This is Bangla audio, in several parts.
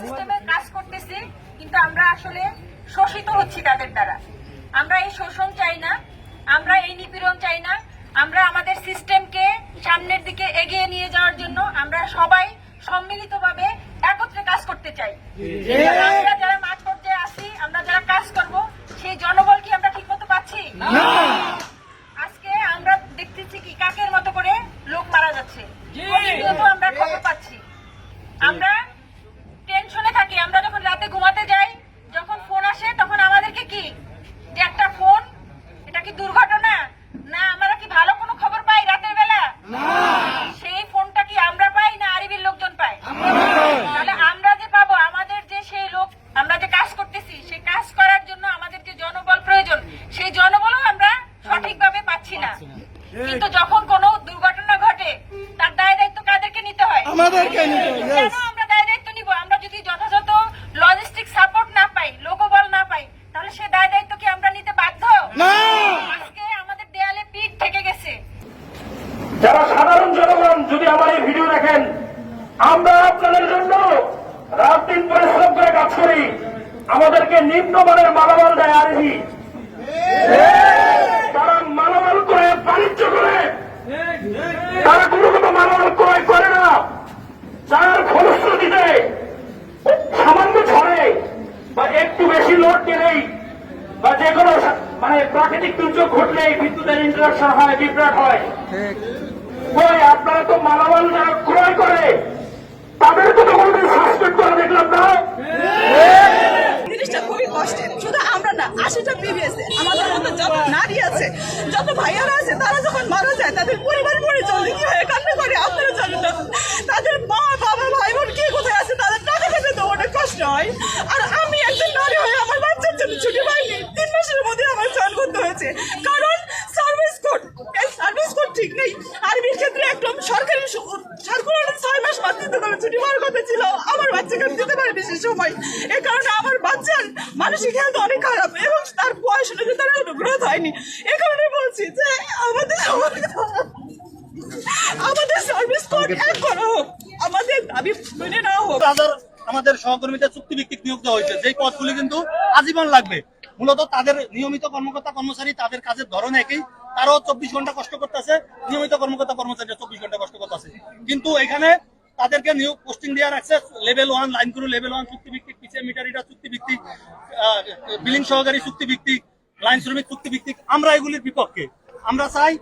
সিস্টেমে কাজ করতেছি, কিন্তু আমরা আসলে শোষিত হচ্ছি তাদের দ্বারা। আমরা এই শোষণ চাই না, আমরা এই নিপীড়ন চাই না, আমরা আমাদের সিস্টেমকে সামনের দিকে এগিয়ে নিয়ে যাওয়ার জন্য আমরা সবাই সম্মিলিতভাবে একত্রে কাজ করতে চাই। আমরা যারা মাঠ পর্যায়ে আছি আমরা যারা কাজ করব সেই জনবল কি আমরা ঠিক মতো পাচ্ছি আজকে আমরা দেখতেছি কি কাকের মতো করে লোক মারা যাচ্ছে। আমরা খবর পাচ্ছি। আমরা টেনশনে থাকি। আমরা যখন রাতে ঘুমাতে যাই যখন ফোন আসে তখন আমাদেরকে কি যে একটা ফোন এটা কি দুর্ঘটনা না আমরা কি ভালো কোনো খবর পাই রাতের বেলা সেই ফোনটা কি আমরা পাই না আরিবির লোকজন পায় তাহলে আমরা যে পাবো আমাদের যে সেই লোক আমরা যে কাজ করতেছি সেই কাজ করার জন্য আমাদের যে জনবল প্রয়োজন সেই জনবলও আমরা সঠিকভাবে পাচ্ছি না কিন্তু যখন কোনো দুর্ঘটনা ঘটে তার দায় দায়িত্ব কাদেরকে নিতে হয় আমাদেরকে নিতে হবে, কেন yes. আমরা দায় দায়িত্ব নিব আমরা যদি যথাযথ লজিস্টিক সাপোর্ট না পাই লোকবল না পাই তাহলে সে দায় দায়িত্ব কি আমরা নিতে বাধ্য না। আজকে আমাদের দেয়ালে পিঠ থেকে গেছে যারা সাধারণ জনগণ যদি আমার এই ভিডিও দেখেন আমরা আপনাদের জন্য রাত দিন পরিশ্রম করে কাজ করি। আমাদেরকে নিম্নমানের মালামাল দেয় আরবি। তারা মালামাল করে বাণিজ্য করে। তারা কোনো কোনো মালামাল ক্রয় করে না। যার ফলশ্রুতিতে সামান্য ঝড়ে বা একটু বেশি লোড গেলেই বা যে কোনো মানে প্রাকৃতিক দুর্যোগ ঘটলেই বিদ্যুতের ইন্টারাকশন হয় বিভ্রাট হয়। আপনারা তো মালামাল যারা ক্রয় করে তাদেরকে তো কোনোদিন সাসপেন্ড করে দেখলাম না। জিনিসটা খুবই কষ্টের। শুধু আমরা না, আশিটা বিবিএস আমাদের মতো যত নারী আছে, যত ভাইয়ারা আছে, তারা যখন মারা যায়, তাদের পরিবার পরিজন কি হয়ে কান্না করে, আপনারা জানেন তাদের মা, বাবা, ভাই বোন কে কোথায় আছে, তাদের টাকা পেতে তো অনেক কষ্ট হয়। আর আমি একজন নারী হয়ে আমার বাচ্চার জন্য ছুটি পাইনি। তিন মাসের মধ্যে আমার চান করতে হয়েছে কারণ সার্ভিস কোড এই সার্ভিস কোড ঠিক নেই আরবির ক্ষেত্রে একদম সরকারি সার্কুলার ছয় মাস মাতৃত্ব করে ছুটি পাওয়ার কথা ছিল আমার বাচ্চাকে আমি দিতে পারিনি সে সময় এই কারণে আমার বাচ্চার মানসিক হেলথ অনেক খারাপ এবং তার বয়স অনুযায়ী তার গ্রোথ হয়নি। এই কারণে বলছি যে আমাদের আমাদের সার্ভিস কোড এক করা হোক। আমাদের দাবি মেনে নেওয়া হোক। আমাদের সহকর্মীদের চুক্তিভিত্তিক নিয়োগ দেওয়া হয়েছে। যেই পদগুলি কিন্তু আজীবন লাগবে। মূলত তাদের নিয়মিত কর্মকর্তা কর্মচারী তাদের কাজের ধরন একই। তারাও চব্বিশ ঘণ্টা কষ্ট করতেছে। নিয়মিত কর্মকর্তা কর্মচারীরা চব্বিশ ঘণ্টা কষ্ট করতেছে। কিন্তু এখানে তাদেরকে নিয়োগ পোস্টিং দেওয়া রাখছে level one line crew level one চুক্তিভিত্তিক পিছিয়ে মিটারিটা চুক্তিভিত্তিক বিলিং সহকারী চুক্তিভিত্তিক লাইন শ্রমিক চুক্তিভিত্তিক, আমরা এগুলির বিপক্ষে। আমরা চাই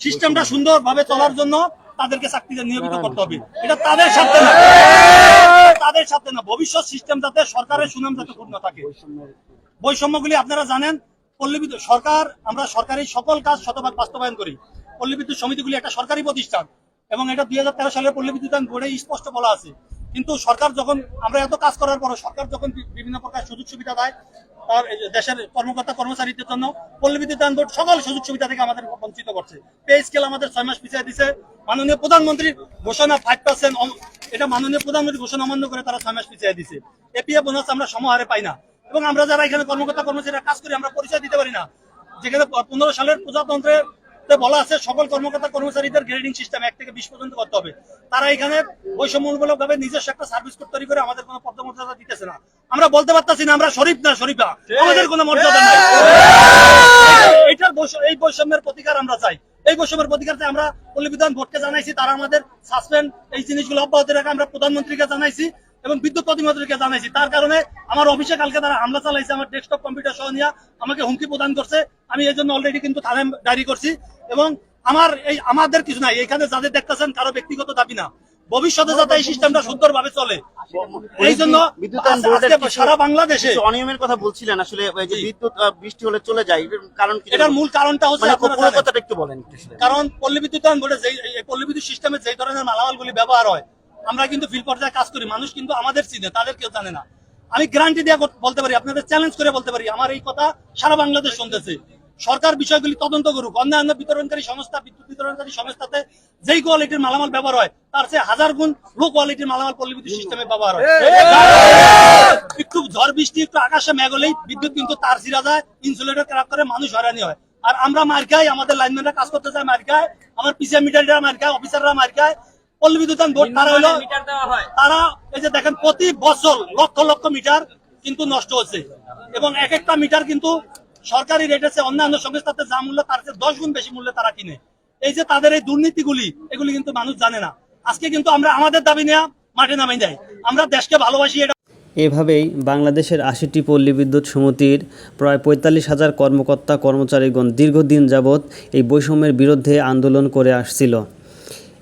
সিস্টেমটা সুন্দরভাবে চলার জন্য তাদেরকে চাকরিতে নিয়মিত করতে হবে। এটা তাদের সাথে না। তাদের সাথে না। ভবিষ্যৎ সিস্টেম যাতে সরকারের সুনাম যাতে পূর্ণ থাকে। বৈষম্যগুলি আপনারা জানেন পল্লীবিদ্যুৎ সরকার, আমরা সরকারি সকল কাজ শতভাগ বাস্তবায়ন করি। পল্লী বিদ্যুৎ সমিতিগুলি একটা সরকারি প্রতিষ্ঠান। এবং এটা দুই সালের পল্লী বিদ্যুৎ বোর্ডে স্পষ্ট বলা আছে। কিন্তু সরকার যখন, আমরা এত কাজ করার পর সরকার যখন বিভিন্ন প্রকার সুযোগ সুবিধা দেয়, তার দেশের কর্মকর্তা কর্মচারীদের জন্য পল্লী বিদ্যুৎ বোর্ড সকল সুযোগ সুবিধা থেকে আমাদের বঞ্চিত করছে। পে স্কেল আমাদের ছয় মাস পিছিয়ে দিছে। মাননীয় প্রধানমন্ত্রীর ঘোষণা ফাইভ পার্সেন্ট এটা মাননীয় প্রধানমন্ত্রী ঘোষণা অমান্য করে তারা ছয় মাস পিছিয়ে দিছে। এপিএ বোনাস আমরা সমহারে পাই না। এবং আমরা যারা এখানে কর্মকর্তা কর্মচারীরা কাজ করি, আমরা পরিচয় দিতে পারি না। যেখানে পনেরো সালের প্রজাতন্ত্রে তে বলা আছে সকল কর্মকর্তা কর্মচারীদের গ্রেডিং সিস্টেম এক থেকে বিশ পর্যন্ত করতে হবে। তারা এখানে বৈষম্যমূলক ভাবে নিজস্ব একটা সার্ভিস কোড তৈরি করে আমাদের কোনো পদমর্যাদা দিতেছে না। আমরা বলতে পারতাছি না আমরা শরীফ না শরীফা। আমাদের কোনো মর্যাদা নাই। এইটার এই বৈষম্যের প্রতিকার আমরা চাই। এই বৈষম্যের প্রতিকার চাই আমরা পল্লী বিধান বোর্ডকে জানাইছি তারা আমাদের সাসপেন্ড এই জিনিসগুলো অব্যাহত রাখা আমরা প্রধানমন্ত্রীকে জানাইছি। এবং বিদ্যুৎ প্রতিমন্ত্রীকে জানাইছি। তার কারণে আমার অফিসে কালকে তারা হামলা চালাইছে আমার ডেস্কটপ কম্পিউটার সহ নিয়ে আমাকে হুমকি প্রদান করছে। আমি এই জন্য অলরেডি কিন্তু থানায় ডায়েরি করছি। এবং আমার এই আমাদের কিছু নাই। এখানে যাদের দেখতেছেন কারও ব্যক্তিগত দাবি না। ভবিষ্যতে যাতে এই সিস্টেমটা সুন্দরভাবে চলে। এই জন্য সারা বাংলাদেশে অনিয়মের কথা বলছিলেন। আসলে যে বিদ্যুৎ বৃষ্টি হলে চলে যায়। কারণ এটার মূল কারণটা হচ্ছে মানে। কথাটা একটু বলেন। কারণ পল্লী বিদ্যুতায়ন বোর্ডে পল্লী বিদ্যুৎ সিস্টেমে যে ধরনের মালামালগুলি ব্যবহার হয় আমরা কিন্তু ফিল্ড পর্যায়ে কাজ করি মানুষ কিন্তু আমাদের চিনে তাদের কেউ জানে না। আমি গ্যারান্টি দিয়ে বলতে পারি আপনাদের চ্যালেঞ্জ করে বলতে পারি আমার এই কথা সারা বাংলাদেশ শুনতেছে। সরকার বিষয়গুলি তদন্ত করুক অন্যান্য বিতরণকারী সংস্থা বিদ্যুৎ বিতরণকারী সংস্থাতে যেই কোয়ালিটির মালামাল ব্যবহার হয় তার চেয়ে হাজার গুণ লো কোয়ালিটির মালামাল পল্লিবিদ্যুৎ সিস্টেমে ব্যবহার হয়। একটু ঝড় বৃষ্টি একটু আকাশে মেঘলেই বিদ্যুৎ কিন্তু তার ছিঁড়া যায় ইনসুলেটর ক্রাক করে মানুষ হয়রানি হয়। আর আমরা মার খাই আমাদের লাইনম্যানরা কাজ করতে যায় মার খায় আমার পিছিয়ে মিটাররা মার খায় অফিসাররা মার খায় পল্লী বিদ্যুৎ বোর্ড তারা হলো তারা এই যে দেখেন প্রতি বছর লক্ষ লক্ষ মিটার কিন্তু নষ্ট হচ্ছে। এবং এক একটা মিটার কিন্তু সরকারি রেটে চেয়ে অন্যান্য সংস্থাতে যা মূল্য তার চেয়ে দশ গুণ বেশি মূল্যে তারা কিনে। এই যে তাদের এই দুর্নীতিগুলি এগুলি কিন্তু মানুষ জানে না। আজকে কিন্তু আমরা আমাদের দাবি নেওয়া মাঠে নামে যাই আমরা দেশকে ভালোবাসি এটা এভাবেই বাংলাদেশের আশিটি পল্লী বিদ্যুৎ সমিতির প্রায় পঁয়তাল্লিশ হাজার কর্মকর্তা কর্মচারীগণ দীর্ঘদিন যাবৎ এই বৈষম্যের বিরুদ্ধে আন্দোলন করে আসছিল।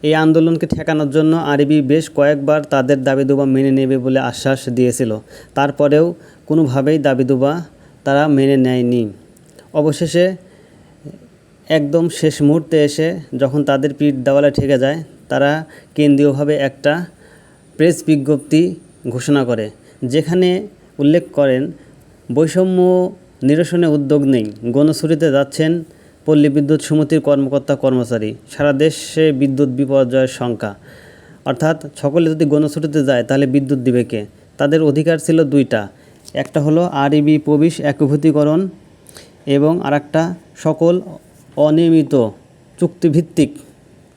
এই আন্দোলনকে ঠেকানোর জন্য আরবি বেশ কয়েকবার তাদের দাবি দুবা মেনে নেবে বলে আশ্বাস দিয়েছিল। তারপরেও কোনোভাবেই দাবি দুবা তারা মেনে নেয়নি। অবশেষে একদম শেষ মুহূর্তে এসে যখন তাদের পিঠ দেওয়ালে ঠেকে যায়, তারা কেন্দ্রীয়ভাবে একটা প্রেস বিজ্ঞপ্তি ঘোষণা করে, যেখানে উল্লেখ করেন, বৈষম্য নিরসনে উদ্যোগ নেই, গণছুরিতে যাচ্ছেন পল্লী বিদ্যুৎ সমিতির কর্মকর্তা কর্মচারী। সারা দেশে বিদ্যুৎ বিপর্যয়ের সংখ্যা। অর্থাৎ সকলে যদি গণছুটিতে যায়, তাহলে বিদ্যুৎ দিবে কে? তাদের অধিকার ছিল দুইটা। একটা হলো আরইবি প্রবেশ একভূতিকরণ এবং আরেকটা সকল অনিয়মিত চুক্তিভিত্তিক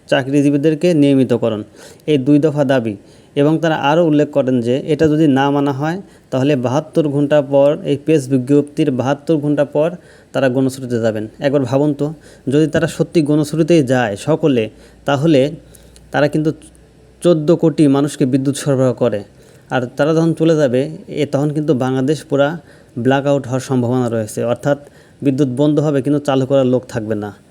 চাকরিজীবীদেরকে নিয়মিতকরণ। এই দুই দফা দাবি। এবং তারা আরও উল্লেখ করেন যে, এটা যদি না মানা হয়, তাহলে বাহাত্তর ঘণ্টা পর, এই প্রেস বিজ্ঞপ্তির বাহাত্তর ঘণ্টা পর তারা গণছুটিতে যাবেন। একবার ভাবুন তো, যদি তারা সত্যি গণছুটিতেই যায় সকলে, তাহলে তারা কিন্তু চোদ্দ কোটি মানুষকে বিদ্যুৎ সরবরাহ করে। আর তারা যখন চলে যাবে, এ তখন কিন্তু বাংলাদেশ পুরা ব্ল্যাক আউট হওয়ার সম্ভাবনা রয়েছে। অর্থাৎ বিদ্যুৎ বন্ধ হবে, কিন্তু চালু করার লোক থাকবে না।